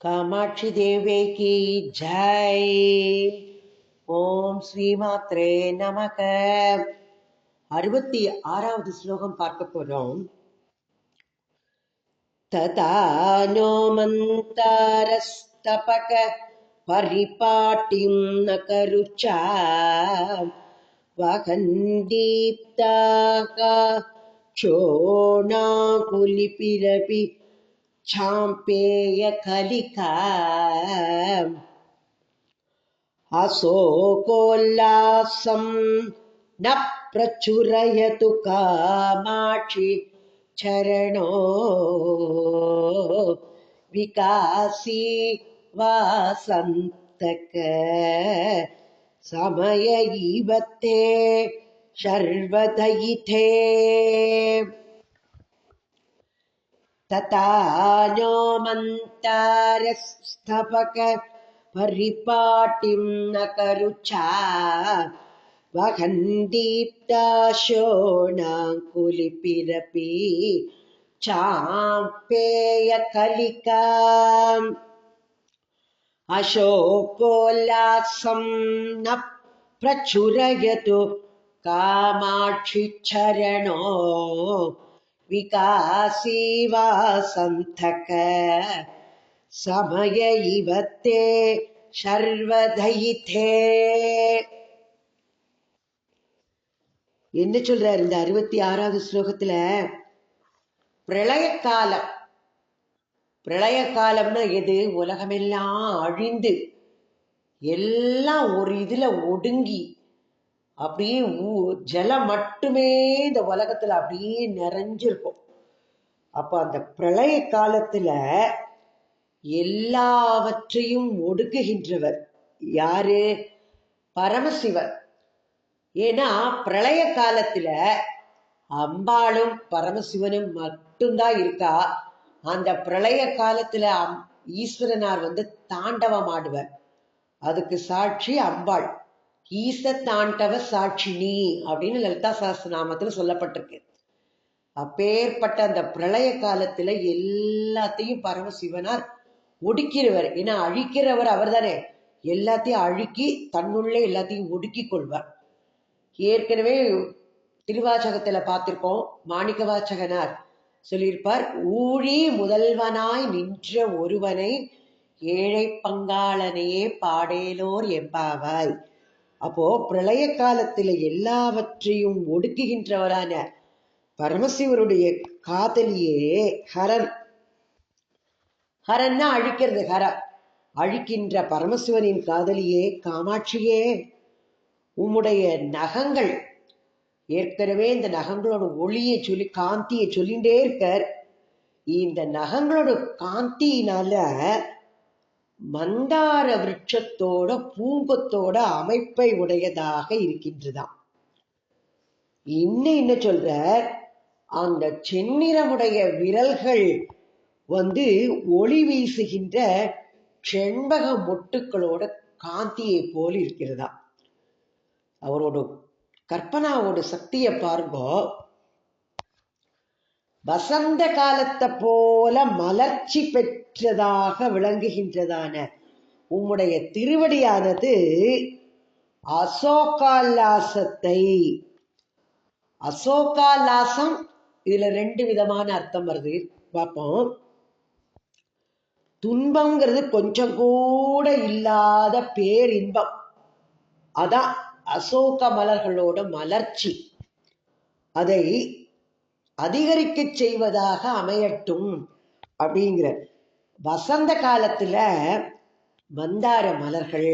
Kamakshi தேவேகி Joy ஓம் ஸ்ரீமாத்ரே நமக அறுபத்தி ஆறாவது ஸ்லோகம் பார்க்க போறோம் ததா நோ மந்தாரஸ்தபக பரிபாட்டிம் நகருச்சா வகந்தீப்தாக சோணாகுலிபிரபி चोणाकुलिपिरपि छाम्पेयकलिका अशोकोल्लासं न प्रचुरयतु कामाक्षि चरणो। विकासी वासन्तक समय इव ते शर्वदयिथे तथा नो मन्तारस्तपक परिपाटिं न करुचा वहन्दीप्ताशोणाङ्कुलिपिरपि चाम्पेयकलिकाम्। अशोकोल्लासं न प्रचुरयतु कामाक्षि चरणो विकासी वासन्तक समय इव ते சர்வதயித்தே என்ன சொல்றாரு இந்த அறுபத்தி ஆறாவது ஸ்லோகத்துல பிரளய காலம் பிரளய காலம்னா எது உலகமெல்லாம் அழிந்து எல்லாம் ஒரு இதுல ஒடுங்கி அப்படியே ஊ- ஜலம் மட்டுமே இந்த உலகத்துல அப்படியே நிறைஞ்சிருக்கும். அப்ப அந்த பிரளய காலத்துல எல்லாவற்றையும் ஒடுக்குகின்றவர் யாரு? பரமசிவர் ஏன்னா பிரளய காலத்துல அம்பாளும் பரமசிவனும் மட்டும்தான் இருக்கா. அந்த பிரளய காலத்துல அம்- ஈஸ்வரனார் வந்து தாண்டவம் ஆடுவர். அதுக்கு சாட்சி அம்பாள். ஈசத்தாண்டவ சாட்சினி அப்படின்னு லலிதா சஹஸ்ரநாமத்துல சொல்லப்பட்டிருக்கு. அப்பேற்பட்ட அந்த பிரளய காலத்துல எல்லாத்தையும் பரமசிவனார் ஒடுக்கிறவர் ஏன்னா அழிக்கிறவர் அவர்தானே. எல்லாத்தையும் அழுக்கி தன்னுள்ளே எல்லாத்தையும் ஒடுக்கி கொள்வார். ஏற்கனவே திருவாச்சகத்துல பார்த்திருக்கோம் மாணிக்க வாச்சகனார் சொல்லியிருப்பார் ஊழி முதல்வனாய் நின்ற ஒருவனை ஏழை பங்காளனையே பாடேலோர் எம்பாவாய் அப்போ பிரளய காலத்துல எல்லாவற்றையும் ஒடுக்குகின்றவரான பரமசிவருடைய காதலியே ஹரன். ஹரன்னா அழிக்கிறது ஹர. அழிக்கின்ற பரமசிவனின் காதலியே காமாட்சியே. உம்முடைய நகங்கள் ஏற்கனவே இந்த நகங்களோட ஒளியை சொல்லி காந்தியை சொல்லிண்டே இருக்கார். இந்த நகங்களோட காந்தியினால மந்தார விருட்சத்தோட பூங்கொத்தோட அமைப்பை உடையதாக இருக்கின்றதாம் இன்னும் என்ன சொல்ற அந்த செந்நிறமுடைய விரல்கள் வந்து ஒளி வீசுகின்ற செண்பக மொட்டுக்களோட காந்தியை போல் இருக்கிறதா அவரோட கற்பனாவோட சக்தியை பாருங்க. வசந்த காலத்தை போல மலர்ச்சி பெற்றதாக விளங்குகின்றதான. உம்முடைய திருவடியானது அசோகாலாசத்தை அசோகாலாசம் இதுல ரெண்டு விதமான அர்த்தம் வருது. பார்ப்போம். துன்பம்ங்கிறது கொஞ்சம் கூட இல்லாத பேரின்பம். அதான் அசோக மலர்களோட மலர்ச்சி. அதை அதிகரிக்க செய்வதாக அமையட்டும் அப்படிங்கிற வசந்த காலத்துல மந்தார மலர்கள்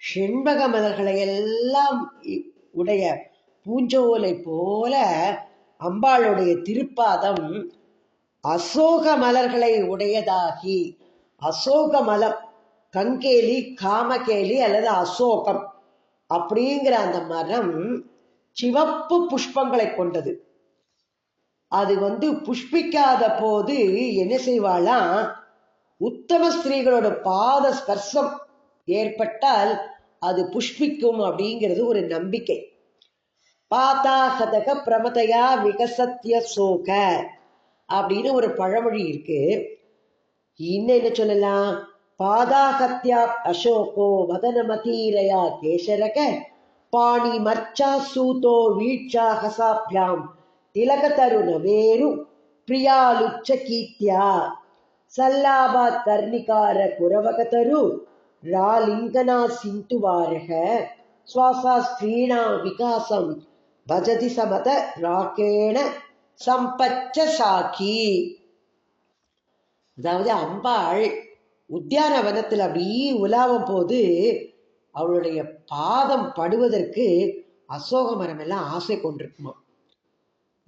செண்பக மலர்களை எல்லாம் இ- உடைய பூஞ்சோலை போல அம்பாளுடைய திருப்பாதம் அசோக மலர்களை உடையதாகி அசோக மலம் கங்கேலி காமகேலி அல்லது அசோகம் அப்படிங்கிற அந்த மரம் சிவப்பு புஷ்பங்களை கொண்டது. அது வந்து புஷ்பிக்காத போது என்ன செய்வாளாம்? உத்தம ஸ்திரீகளோட பாத ஸ்பர்சம் ஏற்பட்டால் அது புஷ்பிக்கும் அப்படிங்கிறது ஒரு நம்பிக்கை. பாத்தாகதக பிரமதையா விகசத்திய சோக அப்படின்னு ஒரு பழமொழி இருக்கு. இன்னும் என்ன சொல்லலாம்? பாதாகத்யா அசோகோ வதனமதீரயா கேசரக பாணி மர்ச்சா சூதோ வீட்சா ஹசாபியாம் திலகதருணவேரு பிரியாலுச்ச கீர்த்தியா சல்லாபாத் கர்ணிகார குரவகதரு ராலிங்கனா சிந்துவாரக சுவாசா ஸ்ரீணா விகாசம். பஜதி சமத ராகேண சம்பச்ச சாக்கி அதாவது அம்பாள் உத்தியானவனத்தில் அப்படி உலாவும் போது அவளுடைய பாதம் படுவதற்கு அசோக மரம் எல்லாம் ஆசை கொண்டிருக்குமா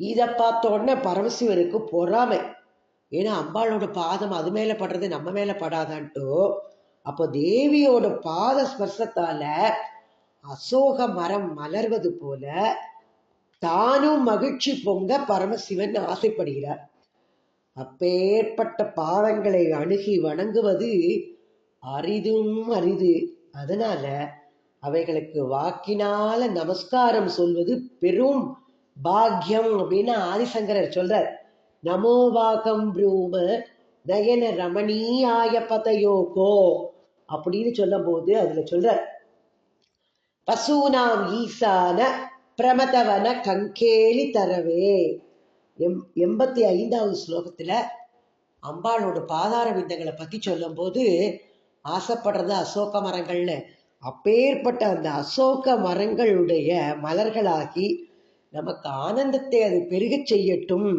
இதை பார்த்த உடனே பரமசிவனுக்கு பொறாமை. ஏன்னா அம்பாளோட பாதம் அது மேலே படுறது நம்ம மேலே படாதான்ட்டோ. அப்போ தேவியோட பாத ஸ்பர்சத்தால அசோக மரம் மலர்வது போல தானும் மகிழ்ச்சி பொங்க பரமசிவன் ஆசைப்படுகிறார். அப்பேற்பட்ட பாதங்களை அணுகி வணங்குவது அரிதும் அரிது. அதனால அவைகளுக்கு வாக்கினால நமஸ்காரம் சொல்வது பெரும் பாக்கியம் அப்படின்னு ஆதிசங்கரர் சொல்றார். நமோவாகம் ப்ரூம நயன ரமணீயாய பதயோகோ அப்படின்னு சொல்லும் போது அதுல சொல்ற பசூனாம் ஈசான பிரமதவன கங்கேலி தரவே. எம் எண்பத்தி ஐந்தாவது ஸ்லோகத்துல அம்பாளோட பாதார விந்தங்களை பத்தி சொல்லும்போது ஆசைப்படுறது அசோக மரங்கள்னு. அப்பேற்பட்ட அந்த அசோக மரங்களுடைய மலர்களாகி நமக்கு ஆனந்தத்தை அது பெருகச் செய்யட்டும்.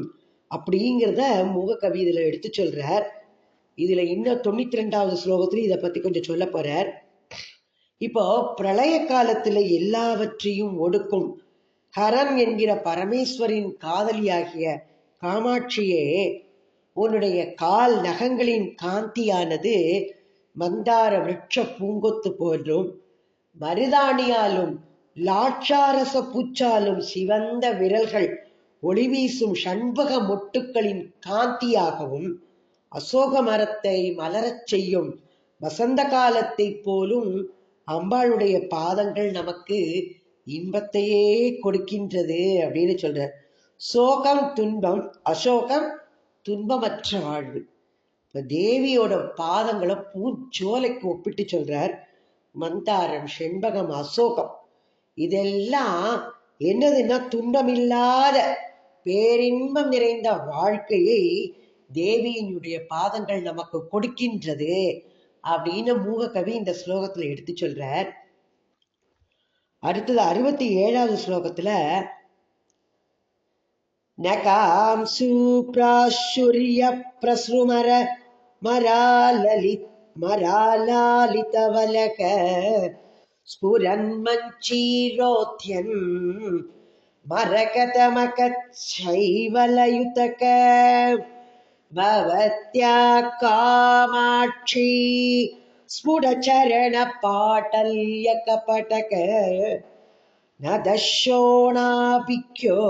அப்படிங்கிறத மூக கவி எடுத்து சொல்கிறார் இதுல இன்னும் தொண்ணூத்தி ரெண்டாவது ஸ்லோகத்துல இதை பத்தி கொஞ்சம் சொல்ல போகிறார் இப்போ பிரளய காலத்துல எல்லாவற்றையும் ஒடுக்கும் ஹரன் என்கிற பரமேஸ்வரின் காதலியாகிய காமாட்சியே உன்னுடைய கால் நகங்களின் காந்தியானது மந்தார விரட்ச பூங்கொத்து போன்றும் மருதாணியாலும் லாட்சாரச பூச்சாலும் சிவந்த விரல்கள் ஒளி வீசும் ஷண்பக மொட்டுக்களின் காந்தியாகவும் அசோக மரத்தை மலரச் செய்யும் வசந்த காலத்தைப் போலும் அம்பாளுடைய பாதங்கள் நமக்கு இன்பத்தையே கொடுக்கின்றது அப்படின்னு சொல்றார். சோகம் துன்பம் அசோகம் துன்பமற்ற வாழ்வு. இப்ப தேவியோட பாதங்களை பூஞ்சோலைக்கு ஒப்பிட்டு சொல்றார். மந்தாரம் செண்பகம் அசோகம் இதெல்லாம் என்னதுன்னா துன்பமில்லாத பேரின்பம் நிறைந்த வாழ்க்கையை தேவியினுடைய பாதங்கள் நமக்கு கொடுக்கின்றது அப்படின்னு மூககவி இந்த ஸ்லோகத்துல எடுத்து சொல்றார். அடுத்தது அறுபத்தி ஏழாவது ஸ்லோகத்துல நகாம்சு பிராசுரிய பிரசுமர மராலலி மராலாலிதவலக ஸ்புரன்மஞ்சீரோத்யன் मरकतमकच्छैवलयुतक भवत्या कामाक्षी स्फुटचरणपाटल्यकपटक न दशोणाभिख्यो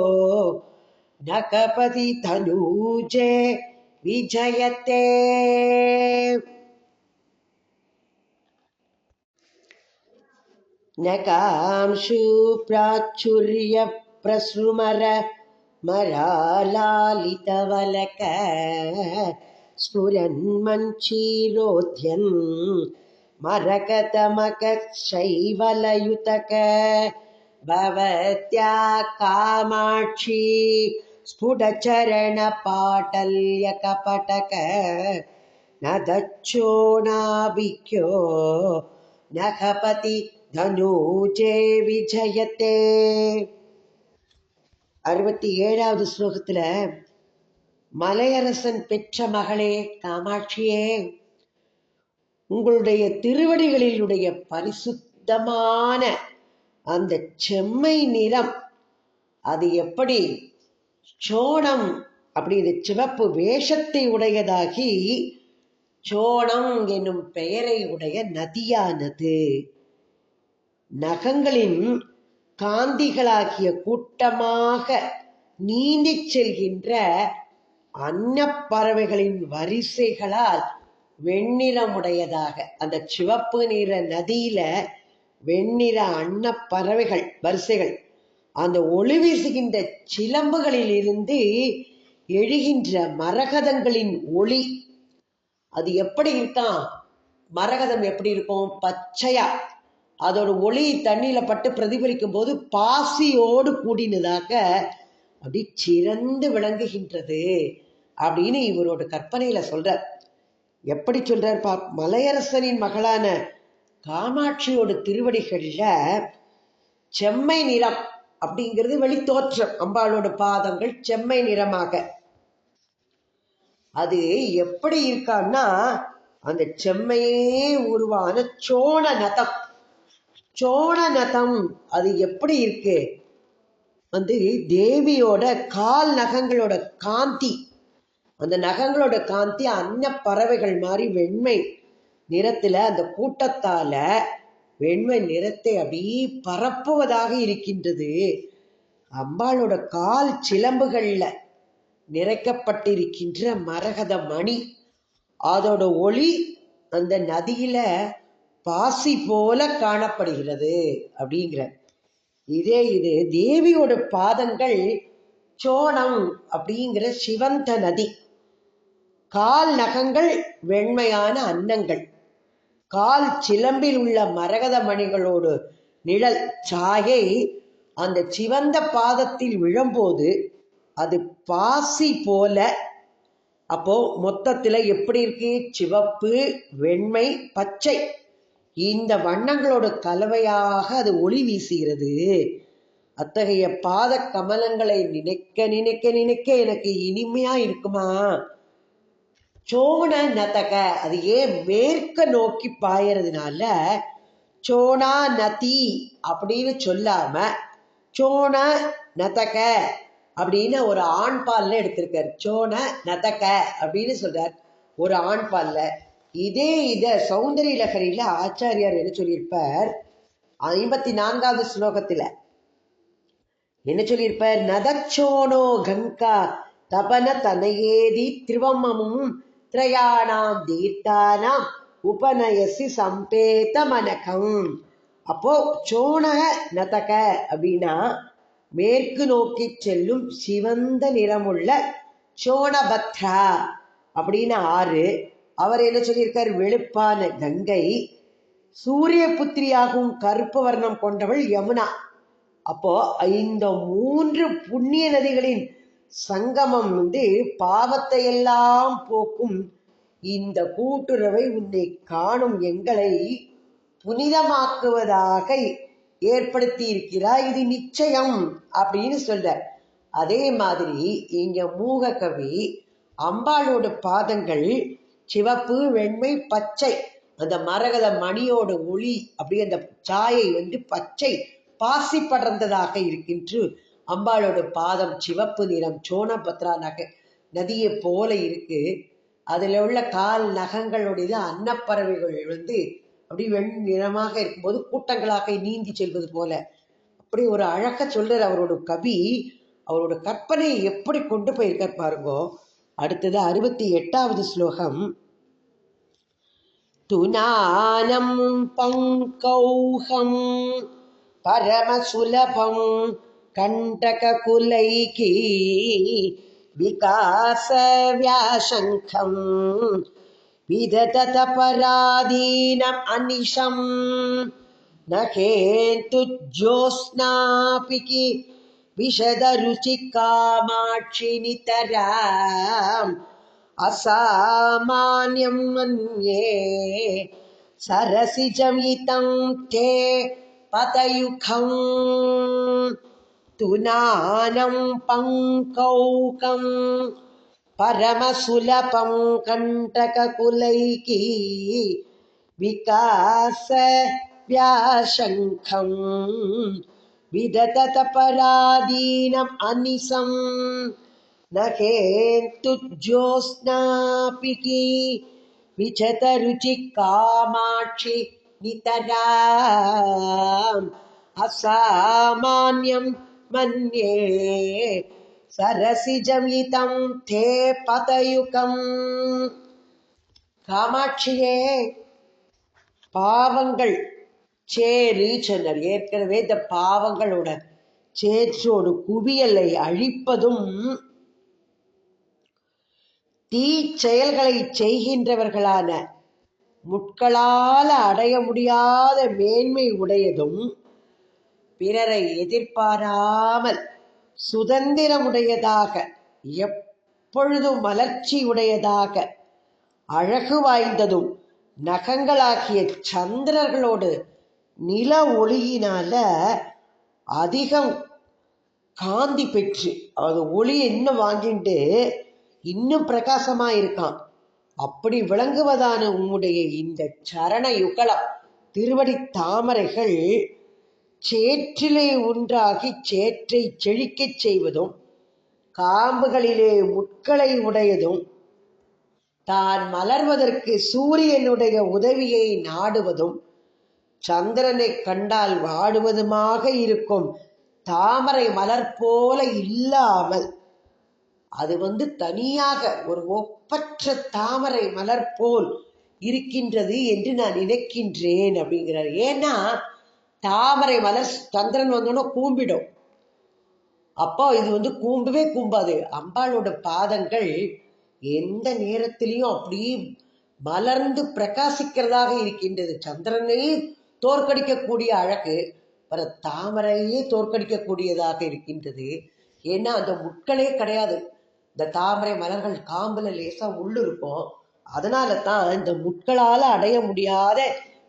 न कपति तनूजे विजयते। नकांशु प्रसृमर मरालालितवलक। स्फुरन्मञ्चीरोध्यन् मरकतमकशैवलयुतक भवत्या कामाक्षी स्फुटचरणपाटल्यकपटक। न दक्षोणाभिख्यो न हपति धनुजे विजयते। அறுபத்தி ஏழாவது ஸ்லோகத்துல மலையரசன் பெற்ற மகளே காமாட்சியே உங்களுடைய திருவடிகளிலுடைய பரிசுத்தமான அந்த செம்மை நிறம் அது எப்படி சோணம் அப்படி சிவப்பு வேஷத்தை உடையதாகி சோணம் என்னும் பெயரை உடைய நதியானது. நகங்களின் காந்திகளாகிய கூட்டமாக நீந்திச் செல்கின்ற அன்னப்பறவைகளின் வரிசைகளால் வெண்ணிறமுடையதாக அந்த சிவப்பு நிற நதியில வெண்ணிற அன்னப்பறவைகள் வரிசைகள் அந்த ஒளி வீசுகின்ற சிலம்புகளில் இருந்து எழுகின்ற மரகதங்களின் ஒளி. அது எப்படி இருக்கான் மரகதம் எப்படி இருக்கும்? பச்சையா? அதோட ஒளி தண்ணியில் பட்டு பிரதிபலிக்கும் போது பாசியோடு கூடினதாக அப்படி சிறந்து விளங்குகின்றது அப்படின்னு இவரோட கற்பனையில் சொல்கிறார் எப்படி சொல்கிறார் பா மலையரசனின் மகளான காமாட்சியோட திருவடிகளில் செம்மை நிறம் அப்படிங்கிறது வெளித்தோற்றம் அம்பாளோட பாதங்கள் செம்மை நிறமாக. அது எப்படி இருக்கான்னா அந்த செம்மையே உருவான சோழ நதம் சோழ நதம் அது எப்படி இருக்கு? வந்து தேவியோட கால் நகங்களோட காந்தி. அந்த நகங்களோட காந்தி அன்ன பறவைகள் மாதிரி வெண்மை நிறத்துல அந்த கூட்டத்தால வெண்மை நிறத்தை அப்படியே பரப்புவதாக இருக்கின்றது. அம்பாளோட கால் சிலம்புகள்ல நிறைக்கப்பட்டிருக்கின்ற மரகத மணி. அதோட ஒளி அந்த நதியில பாசி போல காணப்படுகிறது அப்படிங்கிற இதே இது தேவியோட பாதங்கள் சோணம் அப்படிங்கிற சிவந்த நதி. கால் நகங்கள் வெண்மையான அன்னங்கள். கால் சிலம்பில் உள்ள மரகத மணிகளோடு நிழல் சாகை அந்த சிவந்த பாதத்தில் விழும்போது அது பாசி போல அப்போ மொத்தத்தில் எப்படி இருக்கு? சிவப்பு வெண்மை பச்சை இந்த வண்ணங்களோட கலவையாக அது ஒளி வீசுகிறது. அத்தகைய பாத கமலங்களை நினைக்க நினைக்க நினைக்க எனக்கு இனிமையா இருக்குமா? சோன நதக அது ஏன் மேற்க நோக்கி பாயறதுனால சோனா நதி அப்படின்னு சொல்லாம சோன நதக அப்படின்னு ஒரு ஆண் பால்ல எடுத்திருக்காரு. சோன நதக அப்படின்னு சொல்றார். ஒரு ஆண் பால்ல. இதே இதை சௌந்தரிய லகரியில ஆச்சாரியார் என்ன சொல்லியிருப்பார்? ஐம்பத்தி நான்காவது ஸ்லோகத்துல. என்ன சொல்லியிருப்பார்? நதச்சோனோ கங்கா தபன தனையேதி திருவம்மமும் திரயாணாம் தீர்த்தானாம் உபநயசி சம்பேத மனகம் அப்போ சோனக நதக அப்படின்னா மேற்கு நோக்கி செல்லும் சிவந்த நிறமுள்ள சோனபத்ரா அப்படின்னு ஆறு. அவர் என்ன சொல்லியிருக்கார்? வெளுப்பான கங்கை சூரிய புத்திரியாகவும் கருப்பு வர்ணம் கொண்டவள் யமுனா. அப்போ இந்த மூன்று புண்ணிய நதிகளின் சங்கமம் வந்து பாவத்தை எல்லாம் போக்கும் இந்த கூட்டுறவை உன்னை காணும் எங்களை புனிதமாக்குவதாக ஏற்படுத்தி இருக்கிறாய் இது நிச்சயம் அப்படின்னு சொல்ற அதே மாதிரி இங்க மூக கவி அம்பாளோட பாதங்கள் சிவப்பு வெண்மை பச்சை. அந்த மரகத மணியோட ஒளி அப்படியே அந்த சாயை வந்து பச்சை பாசி படர்ந்ததாக இருக்கின்று. அம்பாளோட பாதம் சிவப்பு நிறம் சோனபத்ரா நகை நதியை போல இருக்கு. அதுல உள்ள கால் நகங்களுடைய அன்னப்பறவைகள் வந்து அப்படி வெண் நிறமாக இருக்கும்போது கூட்டங்களாக நீந்தி செல்வது போல. அப்படி ஒரு அழக சொல்றார் அவரோட கவி. அவரோட கற்பனையை எப்படி கொண்டு போயிருக்கார் பாருங்கோ. அடுத்தது அறுபத்தி எட்டாவது ஸ்லோகம் துனானம் பங்கௌஹம் பரமசுலபம் கண்டககுலைகி विकासव्याशङ्खम् विदततपराधीनम् अनिशम् न हेतुज्योत्स्नापि कि विशदरुचिकामाक्षि नितराम् असामान्यं मन्ये सरसिजमितं ते पतयुखम् तुनानं पङ्कौकं परमसुलभं कण्टककुलैकी विकासव्याशङ्खम् विदततपराधीनम् अनिशम् न हेतुज्योत्स्नापि की विचतरुचि कामाक्षि नितराम् असामान्यं मन्ये सरसिजमितं ते पतयुकम् காமாட்சியே பாவங்கள் சேரி சொன்னார். ஏற்கனவே இந்த பாவங்களோட சேற்றோடு குவியலை அழிப்பதும் தீ செயல்களை செய்கின்றவர்களான முட்களால் அடைய முடியாத மேன்மை உடையதும் பிறரை எதிர்பாராமல் சுதந்திரமுடையதாக எப்பொழுதும் மலர்ச்சி உடையதாக அழகு வாய்ந்ததும் நகங்களாகிய சந்திரர்களோடு நில ஒளியினால அதிகம் காந்தி பெற்று அது ஒளி இன்னும் வாங்கிட்டு இன்னும் பிரகாசமா இருக்கான் அப்படி விளங்குவதான உம்முடைய இந்த சரண யுகலம் திருவடி தாமரைகள் சேற்றிலே ஒன்றாகி சேற்றை செழிக்கச் செய்வதும் காம்புகளிலே முட்களை உடையதும் தான் மலர்வதற்கு சூரியனுடைய உதவியை நாடுவதும் சந்திரனை கண்டால் வாடுவதுமாக இருக்கும். தாமரை மலர் போல இல்லாமல். அது வந்து தனியாக ஒரு ஒப்பற்ற தாமரை மலர் போல் இருக்கின்றது என்று நான் நினைக்கின்றேன் அப்படிங்கிறார். ஏன்னா தாமரை மலர் சந்திரன் வந்தோன்னா கூம்பிடும். அப்போ இது வந்து கூம்பவே கூம்பாது. அம்பாளோட பாதங்கள் எந்த நேரத்திலையும் அப்படியே மலர்ந்து பிரகாசிக்கிறதாக இருக்கின்றது. சந்திரனை தோற்கடிக்கக்கூடிய அழகு பிற தாமரையே தோற்கடிக்கக்கூடியதாக இருக்கின்றது. ஏன்னா அந்த முட்களே கிடையாது. இந்த தாமரை மலர்கள் காம்புல லேசா உள்ளு இருக்கும். அதனால தான் இந்த முட்களால் அடைய முடியாத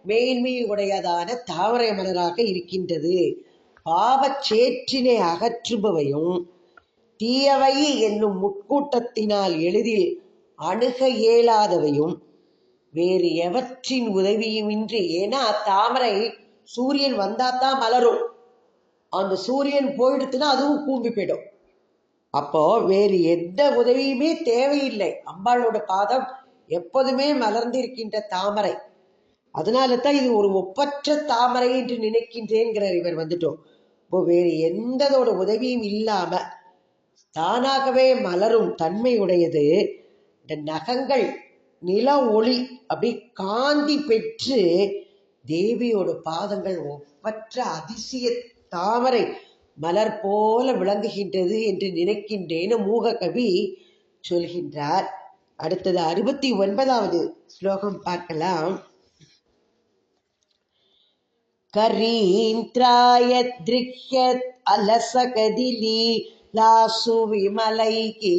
மேன்மை உடையதான தாமரை மலராக இருக்கின்றது. பாவச் சேற்றினை அகற்றுபவையும் தீயவை என்னும் முட்கூட்டத்தினால் எளிதில் அணுக இயலாதவையும் வேறு எவற்றின் உதவியுமின்றி ஏன்னா தாமரை சூரியன் வந்தாதான் மலரும். அந்த சூரியன் போயிடுத்துன்னா அதுவும் கூம்பி போயிடும். அப்போ வேறு எந்த உதவியுமே தேவையில்லை. அம்பாளோட பாதம் எப்போதுமே மலர்ந்து இருக்கின்ற தாமரை. அதனால தான் இது ஒரு ஒப்பற்ற தாமரை என்று நினைக்கின்றேங்கிறார் இவர் வந்துட்டோம். இப்போ வேறு எந்ததோட உதவியும் இல்லாம தானாகவே மலரும் தன்மை உடையது இந்த நகங்கள் நில ஒளி அப்படி காந்தி பெற்று தேவியோட பாதங்கள் ஒப்பற்ற அதிசய தாமரை மலர் போல விளங்குகின்றது என்று நினைக்கின்றேன்னு மூககவி சொல்கின்றார். அடுத்தது அறுபத்தி ஒன்பதாவது ஸ்லோகம் பார்க்கலாம். கரீந்திராய திருஹ்யத் அலசகதிலி லாசு விமலைகி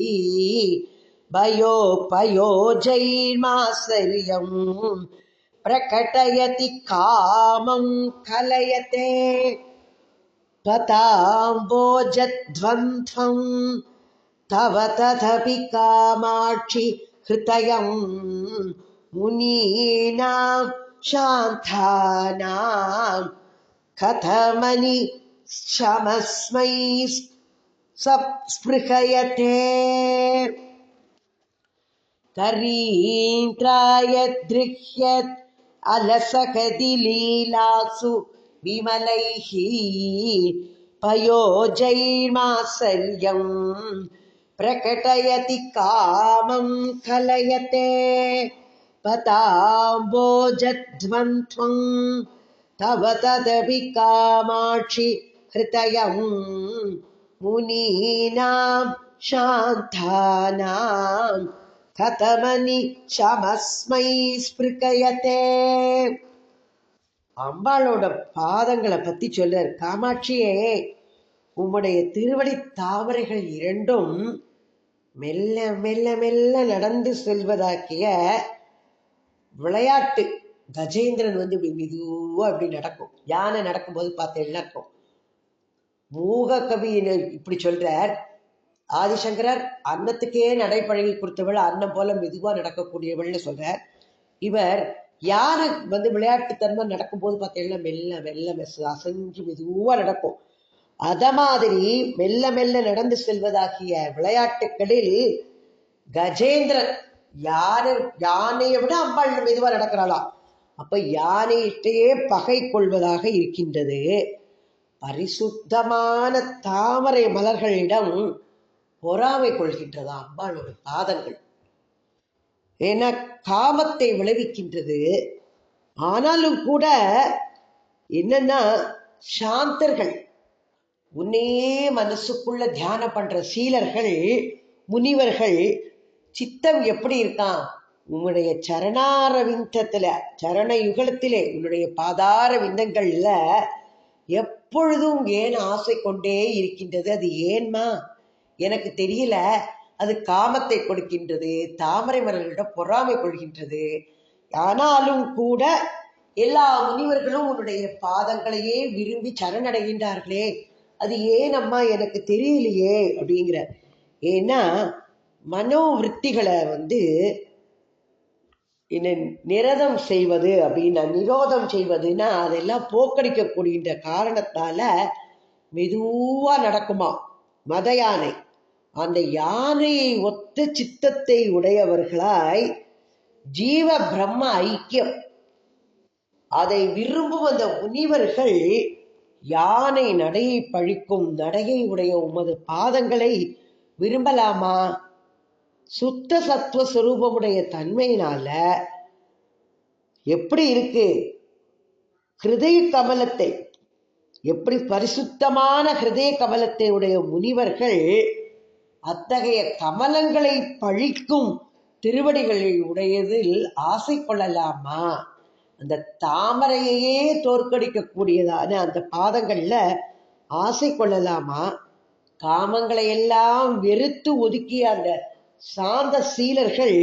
भयोपयोजैर्मासर्यम् प्रकटयति कामं कलयते। त्वताम्बोजध्वन्ध्वं तव तदपि कामाक्षि हृदयं। मुनीनां शान्तानां कथमनि शमस्मै सप्स्पृहयते करीन्द्रायदृह्यत् अलसकदिलीलासु विमलैः पयोजैर्मासर्यम् प्रकटयति कामं कलयते पताम्बोजध्वन्त्वं तव तदपि कामाक्षि हृदयं मुनीनां शान्तानां கதமனி சமஸ்மை ஸ்பிருகயத்தே அம்பாளோட பாதங்களை பத்தி சொல்றார் காமாட்சியே உம்முடைய திருவடி தாமரைகள் இரண்டும் மெல்ல மெல்ல மெல்ல நடந்து செல்வதாக்கிய விளையாட்டு கஜேந்திரன் வந்து இப்படி மெதுவா அப்படி நடக்கும். யானை நடக்கும்போது பார்த்தேன்னா இருக்கும். மூக கவி இப்படி சொல்றார் ஆதிசங்கரர் அன்னத்துக்கே நடைப்பழகி கொடுத்தவள் அன்னம் போல மெதுவாக நடக்கக்கூடியவள்னு சொல்றார். இவர் யானை வந்து விளையாட்டுத்தன்மை நடக்கும்போது பார்த்தீங்கன்னா மெல்ல மெல்ல மெஸ் அசைஞ்சு மெதுவாக நடக்கும். அத மாதிரி மெல்ல மெல்ல நடந்து செல்வதாகிய விளையாட்டுகளில் கஜேந்திரன் யாரு யானையை விட அம்பாள் மெதுவாக நடக்கிறாளாம் அப்ப யானையிட்டையே பகை கொள்வதாக இருக்கின்றது. பரிசுத்தமான தாமரை மலர்களிடம் பொறாமை கொள்கின்றதா? அம்பாளோட பாதங்கள். ஏன்னா காமத்தை விளைவிக்கின்றது. ஆனாலும் கூட என்னன்னா சாந்தர்கள். உன்னையே மனசுக்குள்ள தியானம் பண்ற சீலர்கள் முனிவர்கள் சித்தம் எப்படி இருக்கான்? உன்னுடைய சரணார விந்தத்துல சரண யுகலத்திலே உன்னுடைய பாதார விந்தங்கள்ல எப்பொழுதும் ஏன் ஆசை கொண்டே இருக்கின்றது? அது ஏன்மா? எனக்கு தெரியல. அது காமத்தை கொடுக்கின்றது தாமரை மலர்களிடம் பொறாமை கொள்கின்றது. ஆனாலும் கூட எல்லா முனிவர்களும் உன்னுடைய பாதங்களையே விரும்பி சரணடைகின்றார்களே. அது ஏன் அம்மா எனக்கு தெரியலையே? அப்படிங்கிற ஏன்னா மனோவிருத்திகளை வந்து என்ன நிரதம் செய்வது அப்படின்னா நிரோதம் செய்வதுன்னா அதெல்லாம் போக்கடிக்கக்கூடிய காரணத்தால மெதுவா நடக்குமா? மத யானை அந்த யானையை ஒத்த சித்தத்தை உடையவர்களாய் ஜீவ பிரம்ம ஐக்கியம். அதை விரும்பும் அந்த முனிவர்கள் யானை நடையை பழிக்கும் நடையை உடைய உமது பாதங்களை விரும்பலாமா? சுத்த சத்துவ சுரூபமுடைய தன்மையினால எப்படி இருக்கு? ஹிருதய கமலத்தை எப்படி பரிசுத்தமான ஹிருதய கமலத்தை உடைய முனிவர்கள் அத்தகைய கமலங்களை பழிக்கும் திருவடிகளை உடையதில் ஆசை கொள்ளலாமா அந்த தாமரையையே தோற்கடிக்கக்கூடியதான அந்த பாதங்கள்ல ஆசை கொள்ளலாமா காமங்களை எல்லாம் வெறுத்து ஒதுக்கிய அந்த சாந்த சீலர்கள்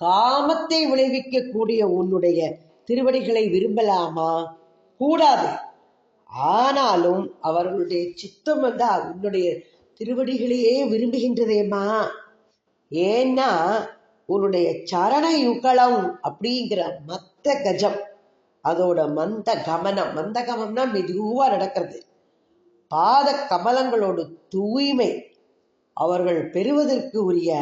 காமத்தை விளைவிக்கக்கூடிய உன்னுடைய திருவடிகளை விரும்பலாமா? கூடாது. ஆனாலும் அவர்களுடைய சித்தம் வந்து உன்னுடைய திருவடிகளையே விரும்புகின்றதேம்மா? ஏன்னா உன்னுடைய சரண யுகலம் அப்படிங்கிற மத்த கஜம் அதோட மந்த கமனம் மந்த கமம்னா மெதுவா நடக்கிறது. பாத கமலங்களோட தூய்மை அவர்கள் பெறுவதற்கு உரிய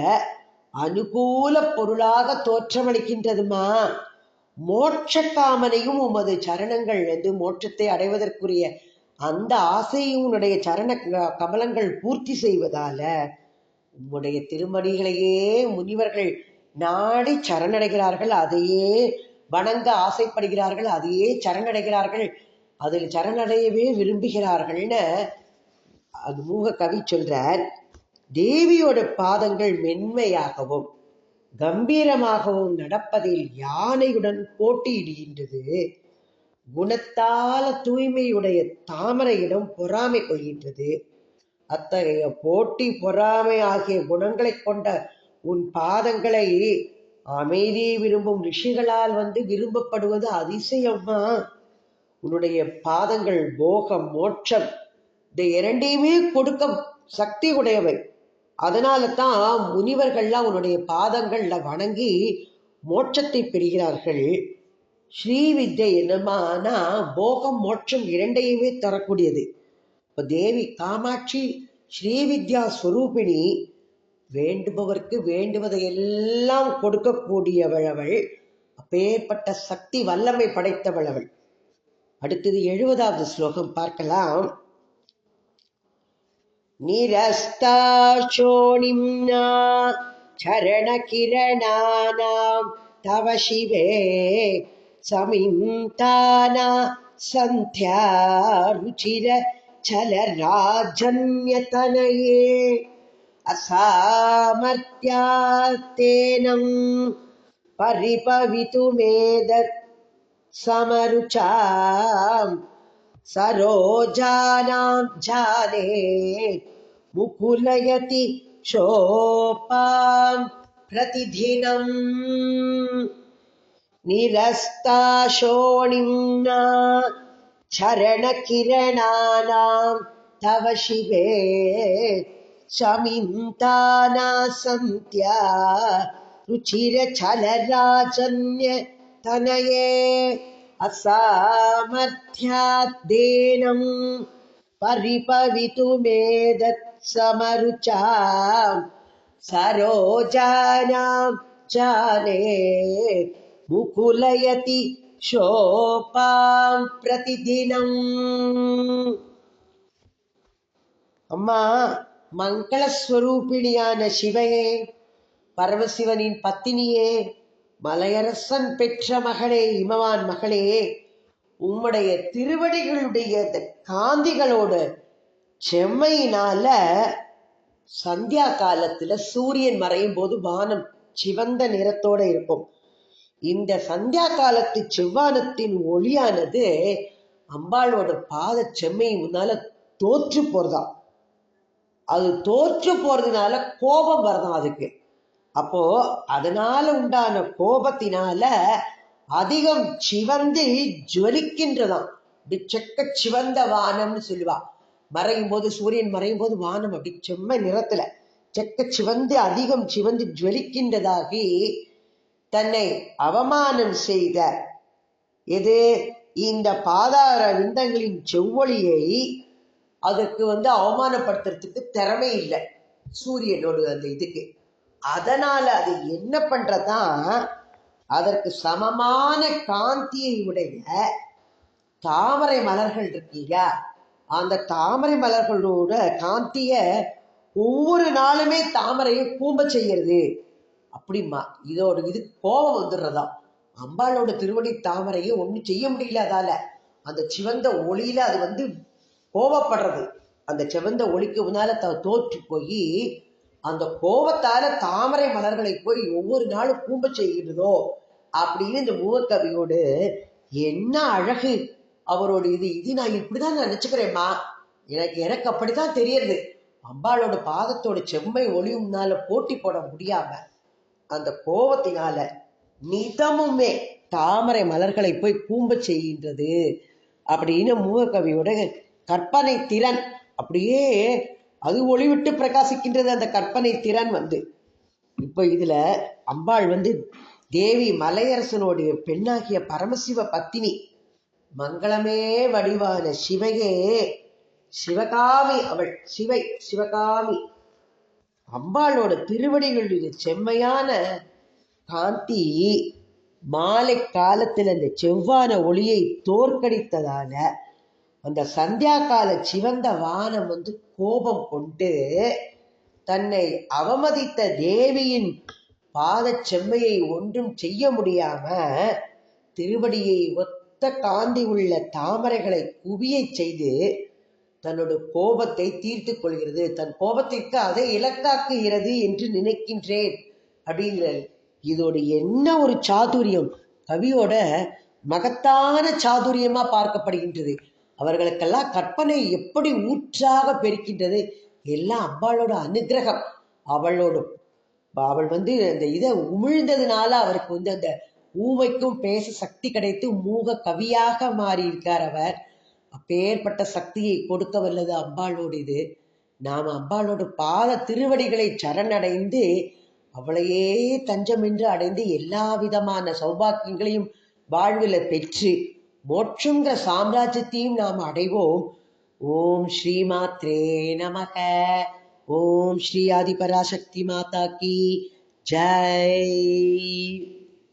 அனுகூல பொருளாக தோற்றமளிக்கின்றதுமா? மோட்ச காமனையும் உமது சரணங்கள் வந்து மோட்சத்தை அடைவதற்குரிய அந்த ஆசையும் உன்னுடைய சரண க- கமலங்கள் பூர்த்தி செய்வதால உம்முடைய திருமடிகளையே முனிவர்கள் நாடி சரணடைகிறார்கள் அதையே வணங்க ஆசைப்படுகிறார்கள் அதையே சரணடைகிறார்கள் அதில் சரணடையவே விரும்புகிறார்கள்னு அது மூக கவி சொல்றார். தேவியோட பாதங்கள் மென்மையாகவும் கம்பீரமாகவும் நடப்பதில் யானையுடன் போட்டியிடுகின்றது. குணத்தால தூய்மையுடைய தாமரையிடம் பொறாமை கொள்கின்றது. அத்தகைய போட்டி பொறாமை ஆகிய குணங்களைக் கொண்ட உன் பாதங்களை அமைதியை விரும்பும் ரிஷிகளால் வந்து விரும்பப்படுவது அதிசயமா உன்னுடைய பாதங்கள் போகம் மோட்சம் இந்த இரண்டையுமே கொடுக்க சக்தி உடையவை. அதனால தான் முனிவர்கள்லாம் உன்னுடைய பாதங்கள்ல வணங்கி மோட்சத்தை பெறுகிறார்கள். ஸ்ரீ வித்யை என்னமானா போகம் மோட்சம் இரண்டையுமே தரக்கூடியது. இப்போ தேவி காமாட்சி ஸ்ரீவித்யா ஸ்வரூபிணி வேண்டுபவர்க்கு வேண்டுவதை எல்லாம் கொடுக்கக்கூடியவள் அவள். அப்பேற்பட்ட சக்தி வல்லமை படைத்தவள் அவள். அடுத்தது எழுபதாவது ஸ்லோகம் பார்க்கலாம். நிரஸ்தா சோணிம்னா சரணகிரணானாம் தவ சிவே समिन्ताना न सन्ध्या रुचिर छलराजन्यतनये असामत्यामेदत् सरोजानां जाले मुकुलयति शोपां प्रतिदिनम् निरस्ताशोणिना चरणकिरणानां तव शिवे चमिन्ता नासन्त्या रुचिरछलराजन्यतनये असामध्यादेन परिपवितुमेदत् सरोजानां जाने मुकुलयति शोपां प्रतिदिनम् அம்மா மங்களஸ்வரூபிணியான சிவையே பரமசிவனின் பத்தினியே மலையரசன் பெற்ற மகளே இமவான் மகளே உம்முடைய திருவடிகளுடைய இந்த காந்திகளோட செம்மையினால சந்தியா காலத்துல சூரியன் மறையும் போது வானம் சிவந்த நிறத்தோட இருக்கும் இந்த சந்தியா காலத்து செவ்வானத்தின் ஒளியானது அம்பாளோட பாத செம்மை முன்னால தோற்று போறதா? அது தோற்று போறதுனால கோபம் வரதான் அதுக்கு? அப்போ அதனால உண்டான கோபத்தினால அதிகம் சிவந்து ஜுவலிக்கின்றதாம் இப்படி செக்க சிவந்த வானம்னு சொல்லுவா. மறையும் போது சூரியன் மறையும் போது வானம் அப்படி செம்ம நிறத்துல செக்க சிவந்து அதிகம் சிவந்து ஜுவலிக்கின்றதாகி தன்னை அவமானம் செய்த. எது? இந்த பாதார விந்தங்களின் செவ்வொளியை அதற்கு வந்து அவமானப்படுத்துறதுக்கு திறமை இல்லை. சூரியனோட அந்த இதுக்கு. அதனால அது என்ன பண்றதான் அதற்கு சமமான காந்தியை உடைய தாமரை மலர்கள் இருக்கீங்க. அந்த தாமரை மலர்களோட காந்திய ஒவ்வொரு நாளுமே தாமரையை கூம்ப செய்யறது. அப்படிமா இதோட இது கோபம் வந்துடுறதா அம்பாளோட திருவடி தாமரையை ஒன்றும் செய்ய முடியல அதால. அந்த சிவந்த ஒளியில அது வந்து கோபப்படுறது. அந்த சிவந்த ஒளிக்கு முன்னால த தோற்று போய் அந்த கோபத்தால தாமரை மலர்களை போய் ஒவ்வொரு நாளும் கூம்ப செய்கிறதோ அப்படின்னு இந்த மூவக்கவியோடு என்ன அழகு. அவரோட இது இது நான் இப்படிதான் நினைச்சுக்கிறேம்மா. எனக்கு எனக்கு அப்படிதான் தெரியறது. அம்பாளோட பாதத்தோட செம்மை ஒளியும்னால போட்டி போட முடியாம அந்த கோபத்தினால நிதமுமே தாமரை மலர்களை போய் பூம்ப செய்கின்றது அப்படின்னு மூகக்கவியோட கற்பனை திறன் அப்படியே அது ஒளிவிட்டு பிரகாசிக்கின்றது அந்த கற்பனை திறன் வந்து. இப்போ இதுல அம்பாள் வந்து தேவி மலையரசனுடைய பெண்ணாகிய பரமசிவ பத்தினி மங்களமே வடிவான சிவையே சிவகாமி அவள் சிவை சிவகாமி அம்பாளோட திருவடிகளுடைய செம்மையான காந்தி மாலை காலத்தில் அந்த செவ்வான ஒளியை தோற்கடித்ததால அந்த சந்தியா கால சிவந்த வானம் வந்து கோபம் கொண்டு தன்னை அவமதித்த தேவியின் பாத செம்மையை ஒன்றும் செய்ய முடியாம திருவடியை ஒத்த காந்தி உள்ள தாமரைகளை குவியச் செய்து தன்னோட கோபத்தை தீர்த்து கொள்கிறது. தன் கோபத்திற்கு அதை இலக்காக்குகிறது என்று நினைக்கின்றேன். அப்படிங்கிறார் இதோட என்ன ஒரு சாதுரியம்? கவியோட மகத்தான சாதுரியமா பார்க்கப்படுகின்றது. அவர்களுக்கெல்லாம் கற்பனை எப்படி ஊற்றாக பெருக்கின்றது? எல்லாம் அம்பாளோட அனுகிரகம். அவளோட அவள் வந்து அந்த இதை உமிழ்ந்ததுனால அவருக்கு வந்து அந்த ஊமைக்கும் பேச சக்தி கிடைத்து மூக கவியாக மாறியிருக்கார் அவர். அப்பேற்பட்ட சக்தியை கொடுக்க வல்லது அம்பாளோடு இது. நாம் அம்பாளோட பாத திருவடிகளை சரணடைந்து அவளையே தஞ்சமென்று அடைந்து எல்லா விதமான சௌபாக்கியங்களையும் வாழ்வில் பெற்று மோட்சங்கிற சாம்ராஜ்யத்தையும் நாம் அடைவோம். ஓம் ஸ்ரீ மாத்ரே நமக. ஓம் ஸ்ரீ ஆதிபராசக்தி மாதா கி. ஜெய்.